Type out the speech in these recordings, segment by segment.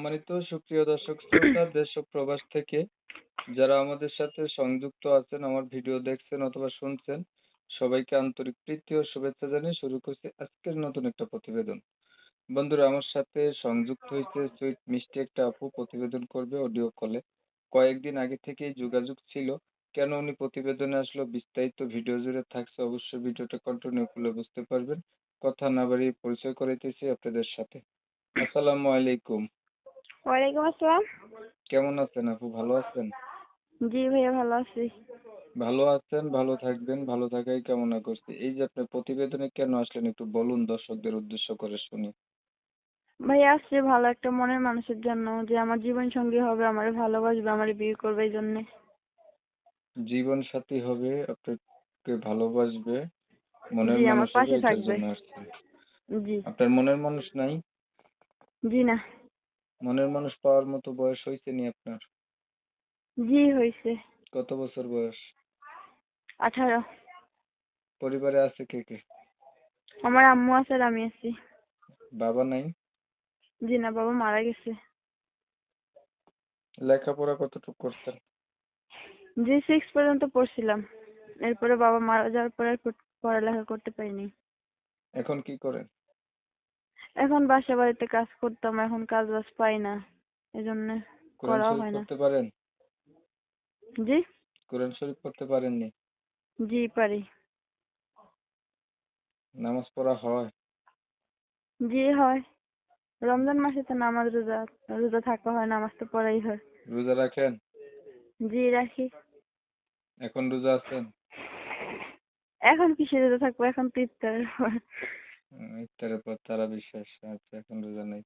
সম্মানিত সুপ্রিয় দর্শক, শ্রোতা, দেশ ও প্রবাস থেকে যারা আমাদের সাথে সংযুক্ত আছেন, আমার ভিডিও দেখছেন অথবা শুনছেন, সবাইকে আন্তরিক প্রীতি ও শুভেচ্ছা জানিয়ে শুরু করছি আজকের নতুন একটা প্রতিবেদন। বন্ধুরা, আমার সাথে সংযুক্ত হয়েছে সুইট মিষ্টি একটা আপু, প্রতিবেদন করবে অডিও কলে। কয়েকদিন আগে থেকেই যোগাযোগ ছিল, কেন উনি প্রতিবেদনে আসলো, বিস্তারিত ভিডিও জুড়ে থাকছে, অবশ্যই ভিডিওটা কন্টিনিউ করলে বুঝতে পারবেন। কথা না বাড়িয়ে পরিচয় করাইতেছি আপনাদের সাথে। আসসালামু আলাইকুম। ওয়ালাইকুম আসসালাম। কেমন আছেন আপু? ভালো আছেন? জি ভাইয়া ভালো আছি। ভালো আছেন ভালো থাকবেন ভালো থাকাই কামনা করছি। এই যে আপনি প্রতিবেদনে কেন আসলেন একটু বলুন দর্শকদের উদ্দেশ্য করে শুনি। ভাইয়া আসছে ভালো একটা মনের মানুষের জন্য যে আমার জীবন সঙ্গী হবে আমার ভালোবাসবে আমার বিয়ে করবে এই জন্যে। জীবন সাথী হবে আপনাকে ভালোবাসবে মনের জি, আমার মানুষ পাশে হবে এটার থাকবে। জন্য আসছেন। জি। আপনার মনের মানুষ নাই? জি না। মনের মানুষ পাওয়ার মতো বয়স হয়েছে নি আপনার? জি হয়েছে। কত বছর বয়স? আঠারো। পরিবারে আছে কে কে? আমার আম্মু আছে আর আমি আছি। বাবা নাই? জি না বাবা মারা গেছে। লেখাপড়া কতটুকু করতেন? জি সিক্স পর্যন্ত পড়ছিলাম। এরপরে বাবা মারা যাওয়ার পরে আর পড়ালেখা করতে পারিনি। এখন কি করেন? এখন বাসা বাড়িতে কাজ করতাম এখন কাজ বাজ পাই না এই জন্য কোরআন করাও শরীফ হয় না। পারেন? জি? কোরআন শরীফ পড়তে পারেননি? জি পারি। নামাজ পড়া হয়? জি হয়। রমজান মাসে তো নামাজ রোজা রোজা থাকা হয় নামাজ তো পড়াই হয়। রোজা রাখেন? জি রাখি। এখন রোজা আছেন? এখন কিসে রোজা থাকব? এখন তো ইফতারের ইফতারের পর তারা বিশ্বাস আচ্ছা এখন রোজা নেই।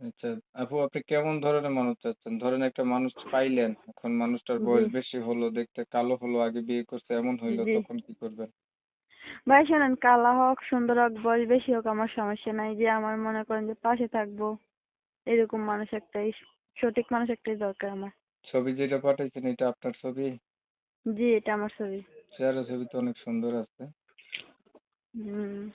আচ্ছা আপু আপনি কেমন ধরনের মানুষ চাচ্ছেন? ধরেন একটা মানুষ পাইলেন এখন মানুষটার বয়স বেশি হলো দেখতে কালো হলো আগে বিয়ে করছে এমন হইল তখন কি করবেন? ভাই শোনেন কালা হোক সুন্দর হোক বয়স বেশি হোক আমার সমস্যা নাই যে আমার মনে করেন যে পাশে থাকব এরকম মানুষ একটাই সঠিক মানুষ একটাই দরকার আমার। ছবি যেটা পাঠাইছেন এটা আপনার ছবি? জি এটা আমার ছবি। চেহারা ছবি তো অনেক সুন্দর আছে।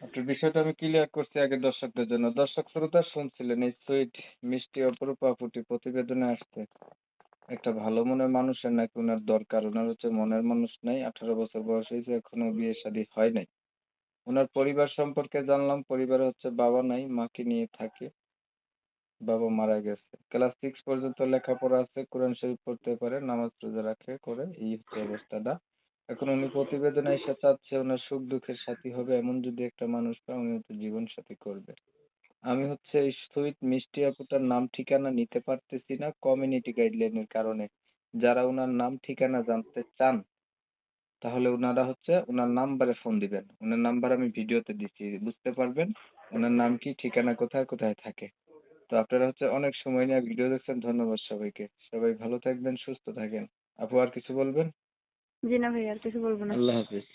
আপনার বিষয়টা আমি ক্লিয়ার করছি আগে দর্শকদের জন্য। দর্শক শ্রোতা শুনছিলেন, এই সুইট মিষ্টি অপরূপ আপুটি প্রতিবেদনে আসছে। একটা ভালো মনের মানুষের নাকি ওনার দরকার? ওনার হচ্ছে মনের মানুষ নাই, আঠারো বছর বয়স হয়েছে, এখনও বিয়ে শাদী হয় নাই। ওনার পরিবার সম্পর্কে জানলাম, পরিবারে হচ্ছে বাবা নাই, মাকে নিয়ে থাকে। বাবা মারা গেছে। ক্লাস সিক্স পর্যন্ত লেখাপড়া আছে, কোরআন শরীফ পড়তে পারে, নামাজ রোজা রাখে, করে, এই হচ্ছে অবস্থাটা। এখন উনি প্রতিবেদনে এসে চাচ্ছে ওনার সুখ দুঃখের সাথী হবে, এমন যদি একটা মানুষ পায় উনি হচ্ছে জীবন সাথী করবে। আমি হচ্ছে সুইট মিষ্টি আপুটার নাম ঠিকানা নিতে পারতেছি না কমিউনিটি গাইডলাইনের কারণে। যারা ওনার নাম ঠিকানা জানতে চান, তাহলে ওনারা হচ্ছে ওনার নাম্বারে ফোন দিবেন। ওনার নাম্বার আমি ভিডিওতে দিচ্ছি, বুঝতে পারবেন? ওনার নাম কি, ঠিকানা কোথায় কোথায় থাকে? তো আপনারা হচ্ছে অনেক সময় নিয়ে ভিডিও দেখছেন, ধন্যবাদ সবাইকে। সবাই ভালো থাকবেন, সুস্থ থাকেন। আপু, আর কিছু বলবেন? জি না ভাই আর কিছু বলব না। আল্লাহ হাফিজ।